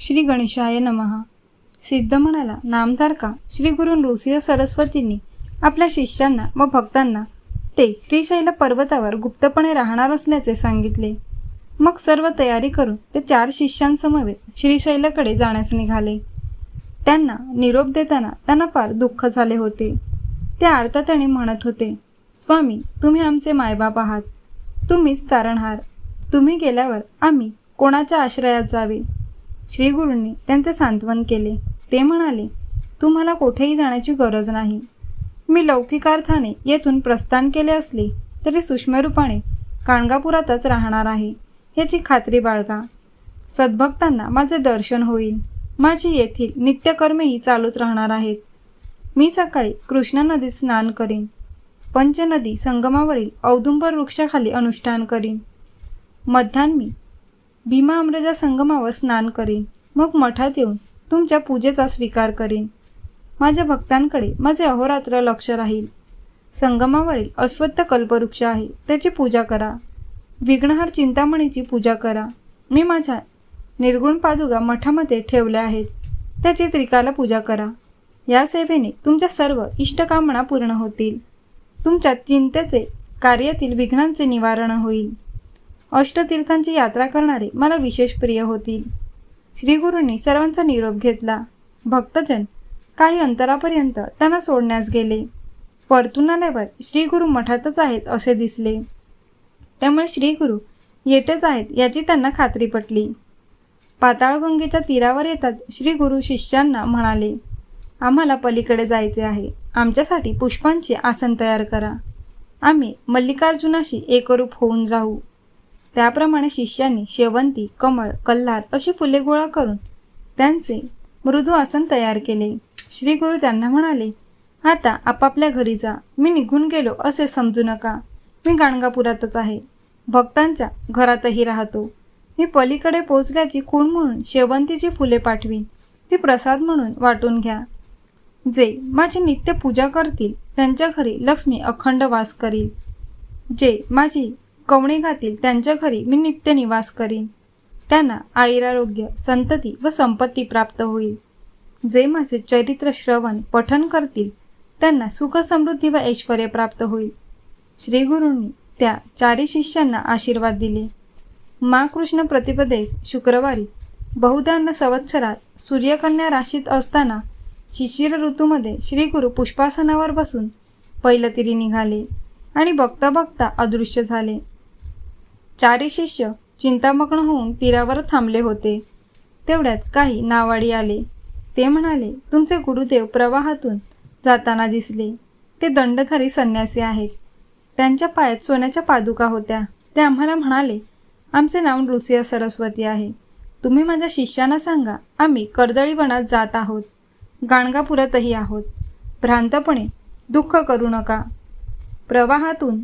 श्री गणेशाय नमः. सिद्ध म्हणाला नामधारका श्री गुरु नृसिंह सरस्वतींनी आपल्या शिष्यांना व भक्तांना ते श्रीशैल पर्वतावर गुप्तपणे राहणार असल्याचे सांगितले. मग सर्व तयारी करून ते चार शिष्यांसमवेत श्रीशैलाकडे जाण्यास निघाले. त्यांना निरोप देताना त्यांना फार दुःख झाले होते. ते आर्ततेने म्हणत होते स्वामी तुम्ही आमचे मायबाप आहात. तुम्हीच तारणहार. तुम्ही गेल्यावर आम्ही कोणाच्या आश्रयात जावे? श्रीगुरूंनी त्यांचे सांत्वन केले. ते म्हणाले तुम्हाला कुठेही जाण्याची गरज नाही. मी लौकिकार्थाने येथून प्रस्थान केले असले तरी सूक्ष्मरूपाने काणगापुरातच राहणार आहे याची खात्री बाळगा. सद्भक्तांना माझे दर्शन होईल. माझी येथील नित्यकर्मेही चालूच राहणार आहेत. मी सकाळी कृष्णा नदीत स्नान करीन. पंचनदी संगमावरील औदुंबर वृक्षाखाली अनुष्ठान करीन. मध्यान्मी भीमा अमृजा संगमावर स्नान करीन. मग मठात येऊन तुमच्या पूजेचा स्वीकार करीन. माझ्या भक्तांकडे माझे अहोरात्र लक्ष राहील. संगमावरील अश्वत्थ कल्पवृक्ष आहे त्याची पूजा करा. विघ्नहर चिंतामणीची पूजा करा. मी माझ्या निर्गुण पादुका मठामध्ये ठेवल्या आहेत त्याची त्रिकाला पूजा करा. या सेवेने तुमच्या सर्व इष्टकामना पूर्ण होतील. तुमच्या चिंतेचे कार्यातील विघ्नांचे निवारण होईल. अष्टतीर्थांची यात्रा करणारे मला विशेष प्रिय होतील. श्रीगुरूंनी सर्वांचा निरोप घेतला. भक्तजन काही अंतरापर्यंत त्यांना सोडण्यास गेले. परतून आल्यावर श्रीगुरू मठातच आहेत असे दिसले. त्यामुळे श्रीगुरू येतेच आहेत याची त्यांना खात्री पटली. पाताळगंगेच्या तीरावर येतात श्री गुरु शिष्यांना म्हणाले आम्हाला पलीकडे जायचे आहे. आमच्यासाठी पुष्पांचे आसन तयार करा. आम्ही मल्लिकार्जुनाशी एकरूप होऊन राहू. त्याप्रमाणे शिष्यांनी शेवंती कमळ कल्हार अशी फुले गोळा करून त्यांचे मृदू आसन तयार केले. श्री गुरु त्यांना म्हणाले आता आपापल्या घरी जा. मी निघून गेलो असे समजू नका. मी गाणगापुरातच आहे. भक्तांच्या घरातही राहतो. मी पलीकडे पोचल्याची खूण म्हणून शेवंतीची फुले पाठवीन. ती प्रसाद म्हणून वाटून घ्या. जे माझी नित्य पूजा करतील त्यांच्या घरी लक्ष्मी अखंड वास करील. जे माझी कवणे घातील त्यांच्या घरी मी नित्य निवास करीन. त्यांना आयुरारोग्य संतती व संपत्ती प्राप्त होईल. जे माझे चरित्र श्रवण पठन करतील त्यांना सुख समृद्धी व ऐश्वर प्राप्त होईल. श्रीगुरूंनी त्या चारी शिष्यांना आशीर्वाद दिले. मा कृष्ण प्रतिपदेस शुक्रवारी बहुधान्य संवत्सरात सूर्यकन्या राशीत असताना शिशिर ऋतूमध्ये श्रीगुरु पुष्पासनावर बसून पैलतिरी निघाले आणि बघता बघता अदृश्य झाले. चारी शिष्य चिंतामग्न होऊन तीरावर थांबले होते. तेवढ्यात काही नावाडी आले. ते म्हणाले तुमचे गुरुदेव प्रवाहातून जाताना दिसले. ते दंडधारी संन्यासी आहेत. त्यांच्या पायात सोन्याच्या पादुका होत्या. ते आम्हाला म्हणाले आमचे नाव नृसिंह सरस्वती आहे. तुम्ही माझ्या शिष्यांना सांगा आम्ही कर्दळीवनात जात आहोत. गाणगापुरातही आहोत. भ्रांतपणे दुःख करू नका. प्रवाहातून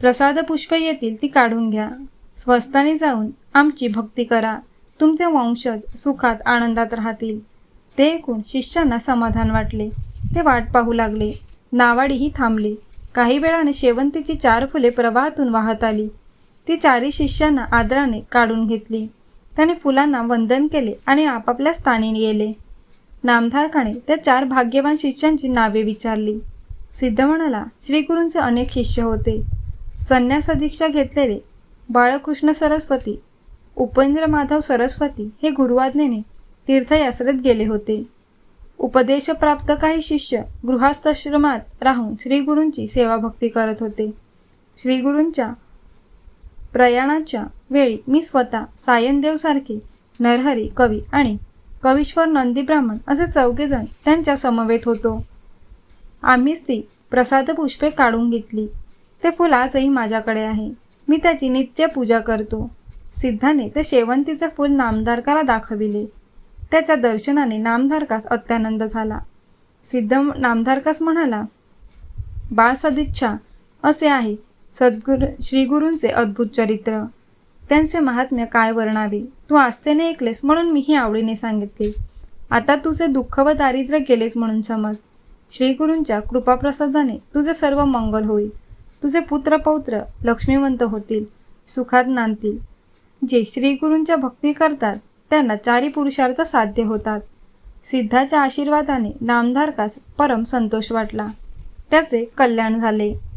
प्रसाद पुष्प येतील ती काढून घ्या. स्वस्ताने जाऊन आमची भक्ती करा. तुमचे वंशज सुखात आनंदात राहतील. ते ऐकून शिष्यांना समाधान वाटले. ते वाट पाहू लागले. नावाडीही थांबली. काही वेळाने शेवंतीची चार फुले प्रवाहातून वाहत आली. ती चारी शिष्यांना आदराने काढून घेतली. त्याने फुलांना वंदन केले आणि आपापल्या स्थानी गेले. नामधारकाने त्या चार भाग्यवान शिष्यांची नावे विचारली. सिद्ध म्हणाला श्रीगुरूंचे अनेक शिष्य होते. संन्यास दीक्षा घेतलेले बाळकृष्ण सरस्वती उपेंद्र माधव सरस्वती हे गुरुवाज्ञेने तीर्थयात्रेत गेले होते. उपदेशप्राप्त काही शिष्य गृहस्थाश्रमात राहून श्रीगुरूंची सेवाभक्ती करत होते. श्रीगुरूंच्या प्रयाणाच्या वेळी मी स्वतः सायनदेवसारखे नरहरी कवी आणि कवीश्वर नंदी ब्राह्मण असे चौघेजण त्यांच्या समवेत होतो. आम्हीच ती प्रसादपुष्पे काढून घेतली. ते फूल आजही माझ्याकडे आहे. मी त्याची नित्य पूजा करतो. सिद्धाने ते शेवंतीचे फूल नामधारकाला दाखविले. त्याच्या दर्शनाने नामधारकास अत्यानंद झाला. सिद्ध नामधारकास म्हणाला बाळ सदिच्छा असे आहे. सद्गुरु श्रीगुरूंचे अद्भुत चरित्र. त्यांचे महात्म्य काय वर्णावे? तू आस्थेने ऐकलेस म्हणून मीही आवडीने सांगितले. आता तुझे दुःख व दारिद्र्य गेलेच म्हणून समज. श्रीगुरूंच्या कृपाप्रसादाने तुझे सर्व मंगल होईल. तुझे पुत्रपौत्र लक्ष्मीवंत होतील सुखात नांदतील. जे श्रीगुरूंच्या भक्ती करतात त्यांना चारी पुरुषार्थ साध्य होतात. सिद्धाच्या आशीर्वादाने नामधारकास परम संतोष वाटला. त्याचे कल्याण झाले.